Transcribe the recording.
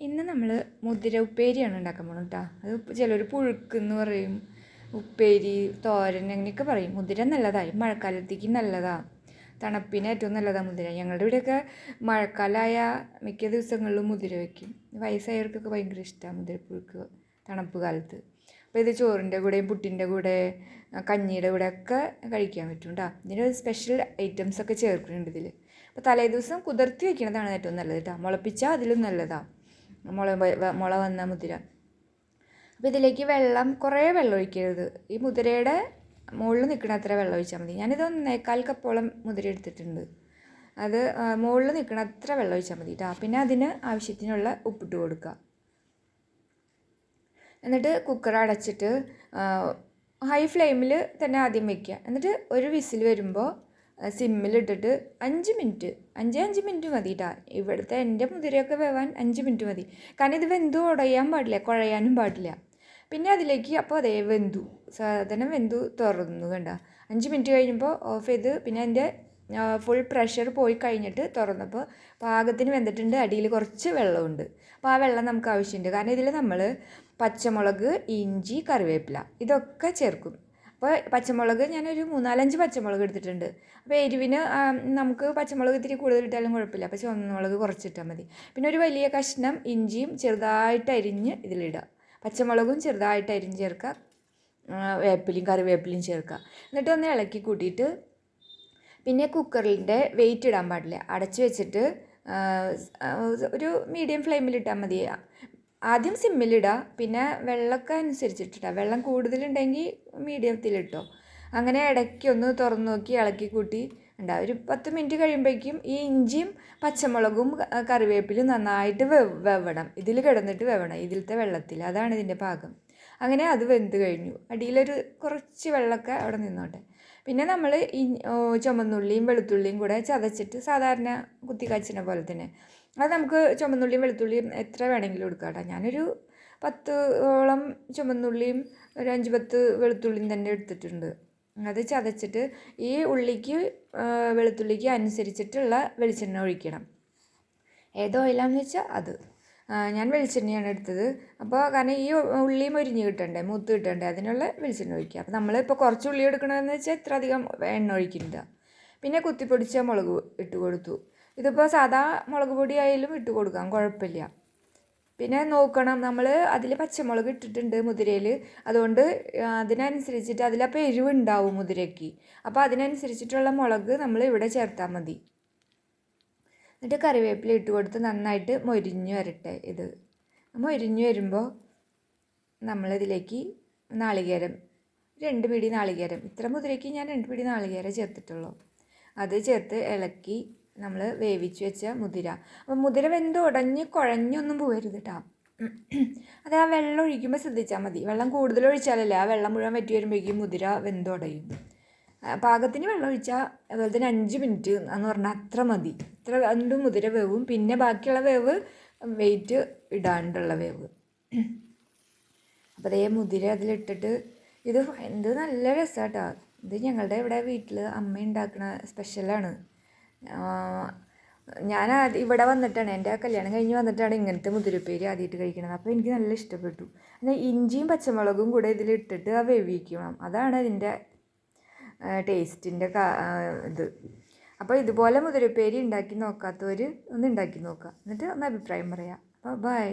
ഇന്ന് നമ്മൾ മുതിര ഉപ്പേരിയാണ് ഉണ്ടാക്കാൻ പോകുന്നത് കേട്ടോ അത് ചിലർ പുഴുക്ക് എന്ന് പറയും ഉപ്പേരി തോരൻ അങ്ങനെയൊക്കെ പറയും. മുതിര നല്ലതായി മഴക്കാലത്തേക്ക് നല്ലതാണ് തണുപ്പിന് ഏറ്റവും നല്ലതാണ് മുതിര. ഞങ്ങളുടെ ഇവിടെയൊക്കെ മഴക്കാലമായ മിക്ക ദിവസങ്ങളിലും മുതിര വയ്ക്കും വയസ്സായവർക്കൊക്കെ ഭയങ്കര ഇഷ്ടമാണ് മുതിരപ്പുഴുക്ക് തണുപ്പ് കാലത്ത്. അപ്പോൾ ഇത് ചോറിന്റെ കൂടെയും പുട്ടിന്റെ കൂടെ കഞ്ഞിയുടെ കൂടെ ഒക്കെ കഴിക്കാൻ പറ്റും കേട്ടോ ഇതിന്റെ സ്പെഷ്യൽ ഐറ്റംസ് ഒക്കെ ചേർക്കുന്നുണ്ട് ഇതിൽ അപ്പോൾ തലേദിവസം കുതിർത്തി വയ്ക്കുന്നതാണ് ഏറ്റവും നല്ലത് കേട്ടോ മുളപ്പിച്ചാൽ അതിലും നല്ലതാണ് മുള മുള വന്ന മുതിര. അപ്പോൾ ഇതിലേക്ക് വെള്ളം കുറേ വെള്ളം ഒഴിക്കരുത്. ഈ മുതിരയുടെ മുകളിൽ നിൽക്കുന്ന അത്ര വെള്ളം ഒഴിച്ചാൽ മതി. ഞാനിത് ഒന്നേക്കാൽ കപ്പോളം മുതിര എടുത്തിട്ടുണ്ട്. അത് മുകളിൽ നിൽക്കണ അത്ര വെള്ളം ഒഴിച്ചാൽ മതി കേട്ടോ പിന്നെ അതിന് ആവശ്യത്തിനുള്ള ഉപ്പിട്ട് കൊടുക്കുക എന്നിട്ട് കുക്കർ അടച്ചിട്ട് ഹൈ ഫ്ലെയിമിൽ തന്നെ ആദ്യം വെക്കുക എന്നിട്ട് ഒരു വിസിൽ വരുമ്പോൾ സിമ്മിലിട്ടിട്ട് അഞ്ച് മിനിറ്റ് അഞ്ച് അഞ്ച് മിനിറ്റ് മതി കേട്ടോ ഇവിടുത്തെ എന്റെ മുതിരയൊക്കെ വേവാൻ അഞ്ച് മിനിറ്റ് മതി. കാരണം ഇത് വെന്തു ഉടയാൻ പാടില്ല കുഴയാനും പാടില്ല. പിന്നെ അതിലേക്ക് അപ്പോൾ അതേ വെന്തു സാധനം വെന്തു തുറന്നു കണ്ട. അഞ്ച് മിനിറ്റ് കഴിയുമ്പോൾ ഓഫ് ചെയ്ത് പിന്നെ എന്റെ ഫുൾ പ്രഷർ പോയി കഴിഞ്ഞിട്ട് തുറന്നപ്പോൾ പാകത്തിന് വെന്തിട്ടുണ്ട് അടിയിൽ കുറച്ച് വെള്ളമുണ്ട്. അപ്പോൾ ആ വെള്ളം നമുക്ക് ആവശ്യമുണ്ട്. കാരണം ഇതിൽ നമ്മൾ പച്ചമുളക് ഇഞ്ചി കറിവേപ്പില ഇതൊക്കെ ചേർക്കും. അപ്പോൾ പച്ചമുളക് ഞാനൊരു മൂന്നാലഞ്ച് പച്ചമുളക് എടുത്തിട്ടുണ്ട്. അപ്പോൾ എരിവിന് നമുക്ക് പച്ചമുളക് ഇത്തിരി കൂടുതൽ ഇട്ടാലും കുഴപ്പമില്ല. അപ്പോൾ ചുവന്നമുളക് കുറച്ചിട്ടാൽ മതി. പിന്നെ ഒരു വലിയ കഷ്ണം ഇഞ്ചിയും ചെറുതായിട്ട് അരിഞ്ഞ് ഇതിലിടുക. പച്ചമുളകും ചെറുതായിട്ട് അരിഞ്ഞ് ചേർക്കുക. വേപ്പിലയും കറിവേപ്പിലയും ചേർക്കുക. എന്നിട്ട് ഒന്ന് ഇളക്കി കൂട്ടിയിട്ട് പിന്നെ കുക്കറിന്റെ വെയിറ്റ് ഇടാൻ പാടില്ല. അടച്ചു വെച്ചിട്ട് ഒരു മീഡിയം ഫ്ലെയിമിൽ ഇട്ടാൽ മതി ആദ്യം സിമ്മിലിടുക പിന്നെ വെള്ളമൊക്കെ അനുസരിച്ചിട്ടിട്ടാ വെള്ളം കൂടുതലുണ്ടെങ്കിൽ മീഡിയത്തിലിട്ടോ അങ്ങനെ ഇടയ്ക്ക് ഒന്ന് തുറന്നു നോക്കി ഇളക്കി കൂട്ടി ഉണ്ടാവും ഒരു പത്ത് മിനിറ്റ് കഴിയുമ്പോഴേക്കും ഈ ഇഞ്ചിയും പച്ചമുളകും കറിവേപ്പിലും നന്നായിട്ട് വെവണം ഇതിൽ കിടന്നിട്ട് വെവണം ഇതിലത്തെ വെള്ളത്തിൽ. അതാണ് ഇതിന്റെ പാകം. അങ്ങനെ അത് വെന്ത് കഴിഞ്ഞു. അടിയിലൊരു കുറച്ച് വെള്ളമൊക്കെ അവിടെ നിന്നോട്ടെ. പിന്നെ നമ്മൾ ഈ ചുമന്നുള്ളിയും വെളുത്തുള്ളിയും കൂടെ ചതച്ചിട്ട് സാധാരണ കുത്തി കാച്ചിന പോലെ തന്നെ. അത് നമുക്ക് ചുമന്നുള്ളിയും വെളുത്തുള്ളിയും എത്ര വേണമെങ്കിലും എടുക്കാം കേട്ടോ. ഞാനൊരു പത്ത് ഓളം ചുമന്നുള്ളിയും ഒരു അഞ്ച് പത്ത് വെളുത്തുള്ളിയും തന്നെ എടുത്തിട്ടുണ്ട്. അത് ചതച്ചിട്ട് ഈ ഉള്ളിക്ക് വെളുത്തുള്ളിക്ക് അനുസരിച്ചിട്ടുള്ള വെളിച്ചെണ്ണ ഒഴിക്കണം. ഏത് ഓയിലാണെന്ന് വെച്ചാൽ അത്. ഞാൻ വെളിച്ചെണ്ണയാണ് എടുത്തത്. അപ്പോൾ കാരണം ഈ ഉള്ളി മൊരിഞ്ഞ് കിട്ടണ്ടേ മൂത്ത് കിട്ടണ്ടേ അതിനുള്ള വെളിച്ചെണ്ണ ഒഴിക്കുക അപ്പോൾ നമ്മളിപ്പോൾ കുറച്ച് ഉള്ളി എടുക്കണമെന്ന് വെച്ചാൽ ഇത്ര അധികം എണ്ണ ഒഴിക്കുന്നില്ല. പിന്നെ കുത്തിപ്പൊടിച്ച മുളക് ഇട്ട് കൊടുത്തു. ഇതിപ്പോൾ സാധാ മുളക് പൊടി ആയാലും ഇട്ട് കൊടുക്കാം കുഴപ്പമില്ല പിന്നെ നോക്കണം നമ്മൾ അതിൽ പച്ചമുളക് ഇട്ടിട്ടുണ്ട് മുതിരയിൽ അതുകൊണ്ട് അതിനനുസരിച്ചിട്ട് അതിലപ്പോൾ എരിവുണ്ടാവും മുതിരയ്ക്ക്. അപ്പോൾ അതിനനുസരിച്ചിട്ടുള്ള മുളക് നമ്മൾ ഇവിടെ ചേർത്താൽ മതി. എന്നിട്ട് കറിവേപ്പില ഇട്ട് കൊടുത്ത് നന്നായിട്ട് മൊരിഞ്ഞു വരട്ടെ ഇത്. മൊരിഞ്ഞു വരുമ്പോൾ നമ്മളിതിലേക്ക് നാളികേരം രണ്ട് പിടി നാളികേരം. ഇത്ര മുതിരയ്ക്ക് ഞാൻ രണ്ട് പിടി നാളികേരം ചേർത്തിട്ടുള്ളൂ. അത് ചേർത്ത് ഇളക്കി നമ്മൾ വേവിച്ച് വെച്ച മുതിര. അപ്പോൾ മുതിര വെന്ത് ഉടഞ്ഞ് കുഴഞ്ഞൊന്നും പോകരുത് കേട്ടോ അത് ആ വെള്ളം ഒഴിക്കുമ്പോൾ ശ്രദ്ധിച്ചാൽ മതി. വെള്ളം കൂടുതൽ ഒഴിച്ചാലല്ലേ ആ വെള്ളം മുഴുവൻ വറ്റി വരുമ്പോഴേക്കും മുതിര വെന്തുടയും പാകത്തിന് വെള്ളം ഒഴിച്ചാൽ അതുപോലെ തന്നെ അഞ്ച് മിനിറ്റ് എന്ന് പറഞ്ഞാൽ അത്ര മതി. ഇത്ര രണ്ട് മുതിര വേവും. പിന്നെ ബാക്കിയുള്ള വേവ് വെയിറ്റ് ഇടാണ്ടുള്ള വേവ്. അപ്പോൾ അതേ മുതിര അതിലിട്ടിട്ട് ഇത് എന്ത് നല്ല രസമാട്ടോ ഇത് ഞങ്ങളുടെ ഇവിടെ വീട്ടിൽ അമ്മ ഉണ്ടാക്കുന്ന സ്പെഷ്യലാണ് ഞാൻ ഇവിടെ വന്നിട്ടാണ് എന്റെ കല്യാണം കഴിഞ്ഞ് വന്നിട്ടാണ് ഇങ്ങനത്തെ മുതിരപ്പേര് ആദ്യമായിട്ട് കഴിക്കുന്നത് അപ്പോൾ എനിക്ക് നല്ല ഇഷ്ടപ്പെട്ടു. എന്നാൽ ഇഞ്ചിയും പച്ചമുളകും കൂടെ ഇതിലിട്ടിട്ട് ആ വേവിക്കണം. അതാണ് അതിന്റെ ടേസ്റ്റിന്റെ ഇത്. അപ്പോൾ ഇതുപോലെ മുതിരപ്പേരി ഉണ്ടാക്കി നോക്കാത്തവർ ഒന്ന് ഉണ്ടാക്കി നോക്കുക എന്നിട്ട് ഒന്ന് അഭിപ്രായം പറയാം. അപ്പോൾ ബൈ.